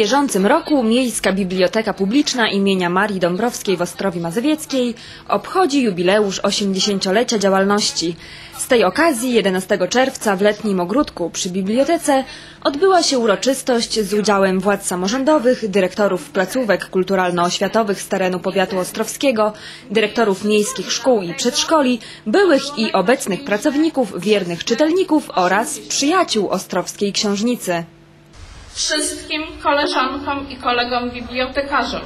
bieżącym roku Miejska Biblioteka Publiczna imienia Marii Dąbrowskiej w Ostrowi Mazowieckiej obchodzi jubileusz 80-lecia działalności. Z tej okazji 11 czerwca w letnim ogródku przy bibliotece odbyła się uroczystość z udziałem władz samorządowych, dyrektorów placówek kulturalno-oświatowych z terenu powiatu ostrowskiego, dyrektorów miejskich szkół i przedszkoli, byłych i obecnych pracowników, wiernych czytelników oraz przyjaciół ostrowskiej książnicy. Wszystkim koleżankom i kolegom bibliotekarzom.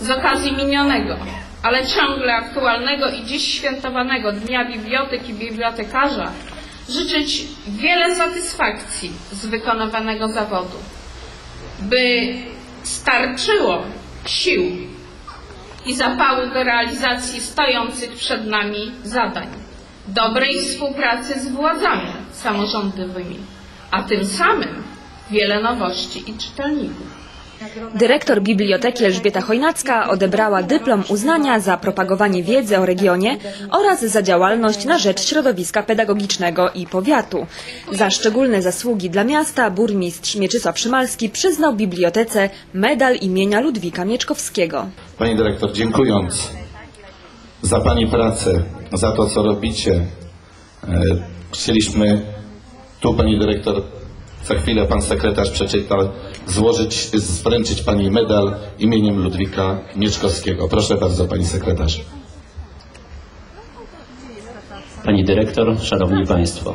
Z okazji minionego, ale ciągle aktualnego i dziś świętowanego Dnia Biblioteki Bibliotekarza życzyć wiele satysfakcji z wykonywanego zawodu, by starczyło sił i zapału do realizacji stojących przed nami zadań, dobrej współpracy z władzami samorządowymi, a tym samym wiele nowości i czytelników. Dyrektor Biblioteki Elżbieta Chojnacka odebrała dyplom uznania za propagowanie wiedzy o regionie oraz za działalność na rzecz środowiska pedagogicznego i powiatu. Za szczególne zasługi dla miasta burmistrz Mieczysław Szymalski przyznał bibliotece medal imienia Ludwika Mieczkowskiego. Pani dyrektor, dziękując za Pani pracę, za to, co robicie, e, chcieliśmy tu, Pani dyrektor, za chwilę Pan sekretarz przeczytał, złożyć, wręczyć Pani medal imieniem Ludwika Mieczkowskiego. Proszę bardzo, Pani sekretarz. Pani dyrektor, szanowni państwo.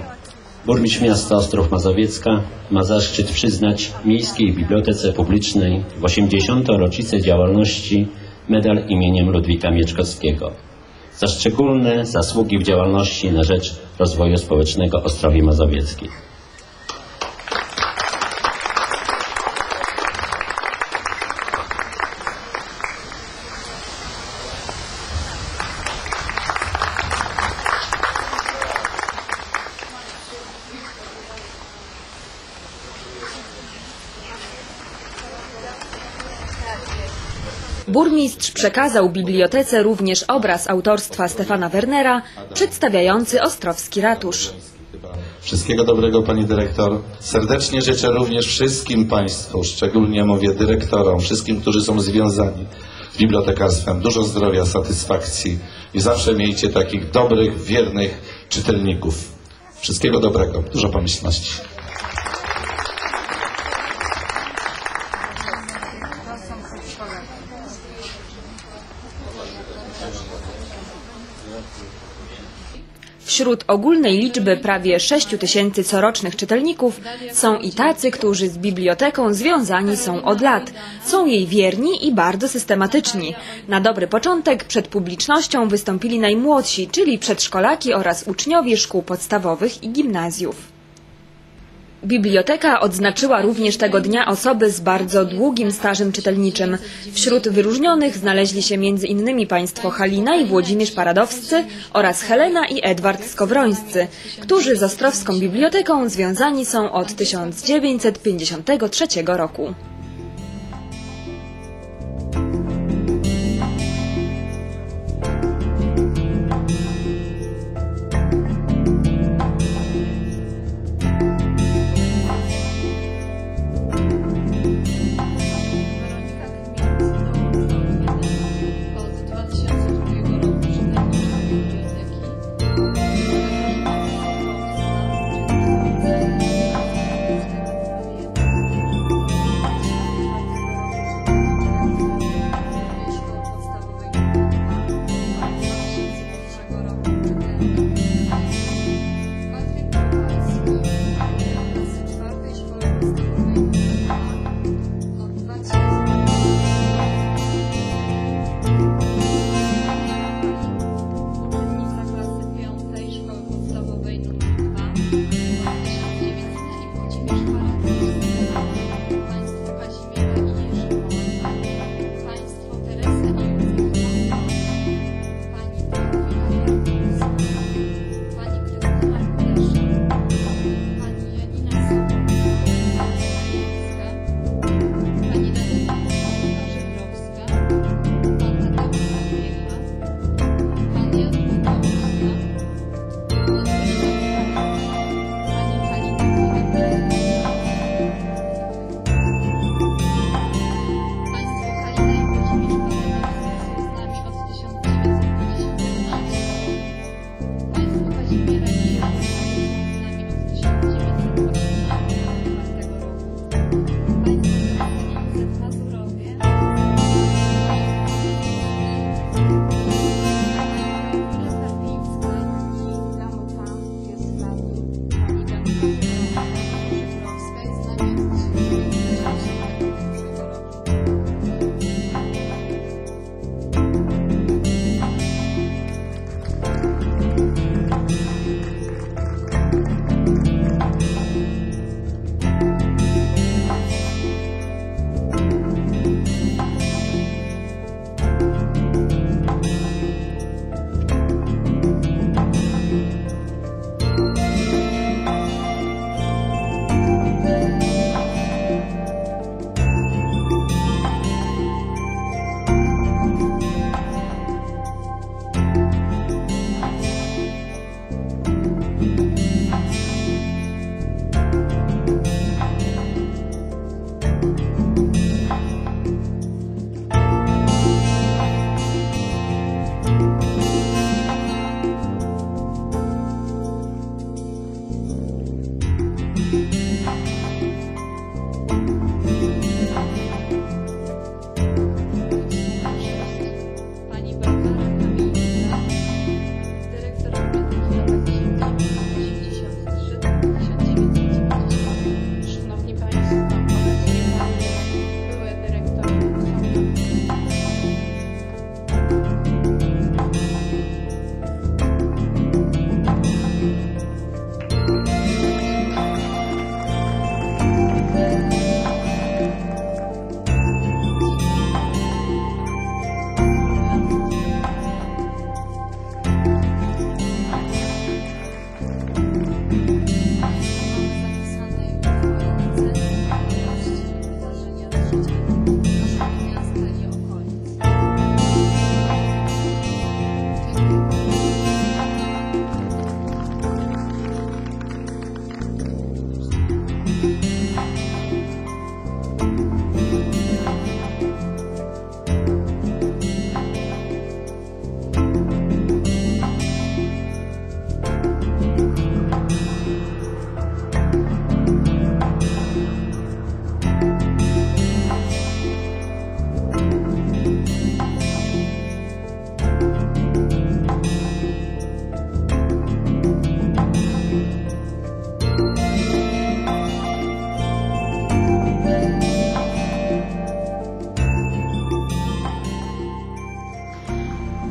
Burmistrz miasta Ostrów Mazowiecka ma zaszczyt przyznać Miejskiej Bibliotece Publicznej w 80. rocznicę działalności medal imieniem Ludwika Mieczkowskiego za szczególne zasługi w działalności na rzecz rozwoju społecznego Ostrowi Mazowieckiej. Burmistrz przekazał bibliotece również obraz autorstwa Stefana Wernera przedstawiający ostrowski ratusz. Wszystkiego dobrego Pani Dyrektor. Serdecznie życzę również wszystkim Państwu, szczególnie mówię dyrektorom, wszystkim, którzy są związani z bibliotekarstwem. Dużo zdrowia, satysfakcji i zawsze miejcie takich dobrych, wiernych czytelników. Wszystkiego dobrego, dużo pomyślności. Wśród ogólnej liczby prawie 6 tysięcy corocznych czytelników są i tacy, którzy z biblioteką związani są od lat. Są jej wierni i bardzo systematyczni. Na dobry początek przed publicznością wystąpili najmłodsi, czyli przedszkolaki oraz uczniowie szkół podstawowych i gimnazjów. Biblioteka odznaczyła również tego dnia osoby z bardzo długim stażem czytelniczym. Wśród wyróżnionych znaleźli się m.in. państwo Halina i Włodzimierz Paradowscy oraz Helena i Edward Skowrońscy, którzy z Ostrowską Biblioteką związani są od 1953 roku.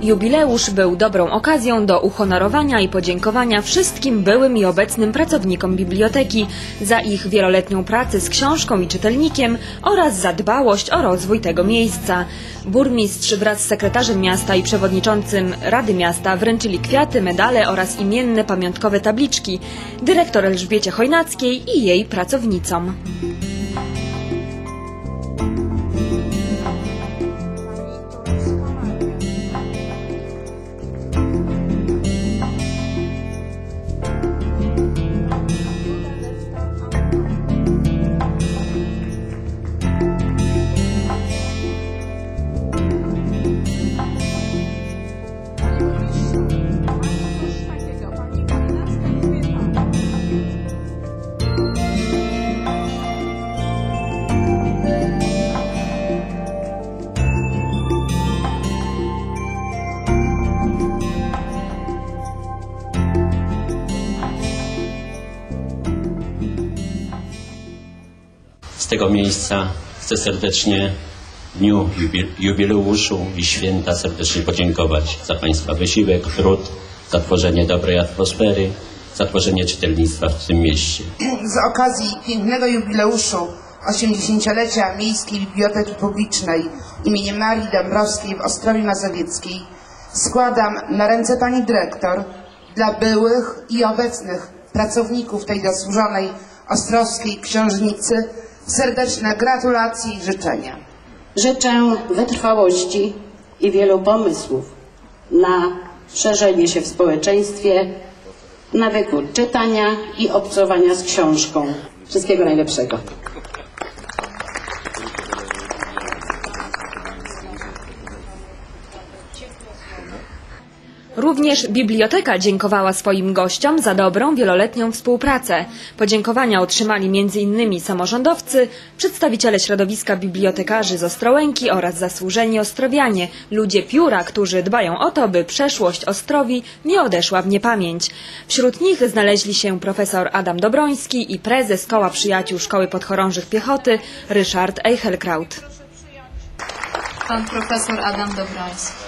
Jubileusz był dobrą okazją do uhonorowania i podziękowania wszystkim byłym i obecnym pracownikom biblioteki za ich wieloletnią pracę z książką i czytelnikiem oraz za dbałość o rozwój tego miejsca. Burmistrz wraz z sekretarzem miasta i przewodniczącym Rady Miasta wręczyli kwiaty, medale oraz imienne pamiątkowe tabliczki dyrektor Elżbiecie Chojnackiej i jej pracownicom. Tego miejsca chcę serdecznie dniu jubi- jubileuszu i święta serdecznie podziękować za Państwa wysiłek, trud, za tworzenie dobrej atmosfery, za tworzenie czytelnictwa w tym mieście. z okazji pięknego jubileuszu 80-lecia Miejskiej Biblioteki Publicznej imienia Marii Dąbrowskiej w Ostrowie Mazowieckiej składam na ręce pani dyrektor dla byłych i obecnych pracowników tej zasłużonej ostrowskiej książnicy serdeczne gratulacje i życzenia. Życzę wytrwałości i wielu pomysłów na szerzenie się w społeczeństwie, nawyku czytania i obcowania z książką. Wszystkiego najlepszego. Również biblioteka dziękowała swoim gościom za dobrą, wieloletnią współpracę. Podziękowania otrzymali m.in. samorządowcy, przedstawiciele środowiska bibliotekarzy z Ostrołęki oraz zasłużeni ostrowianie, ludzie pióra, którzy dbają o to, by przeszłość Ostrowi nie odeszła w niepamięć. Wśród nich znaleźli się profesor Adam Dobroński i prezes Koła Przyjaciół Szkoły Podchorążych Piechoty Ryszard Eichelkraut. Pan profesor Adam Dobroński.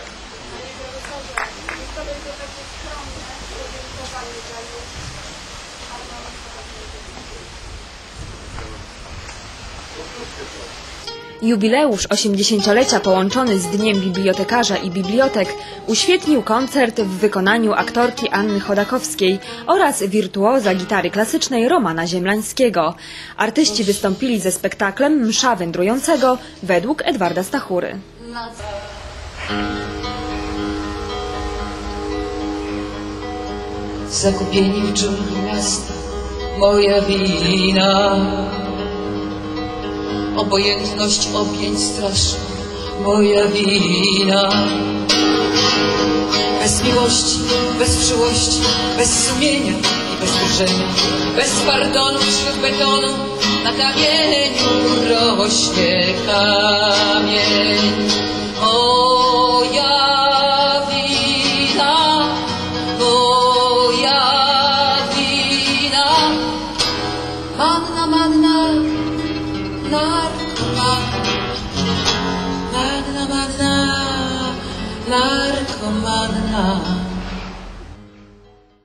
Jubileusz 80-lecia połączony z Dniem Bibliotekarza i Bibliotek uświetnił koncert w wykonaniu aktorki Anny Chodakowskiej oraz wirtuoza gitary klasycznej Romana Ziemlańskiego. Artyści wystąpili ze spektaklem Msza Wędrującego według Edwarda Stachury. Zakupieni w miasta Moja wina Obojętność objęć straszna Moja wina. Bez miłości, bez czułości Bez sumienia i bez drżenia Bez pardonu wśród betonu. Na kamieniu rośnie kamień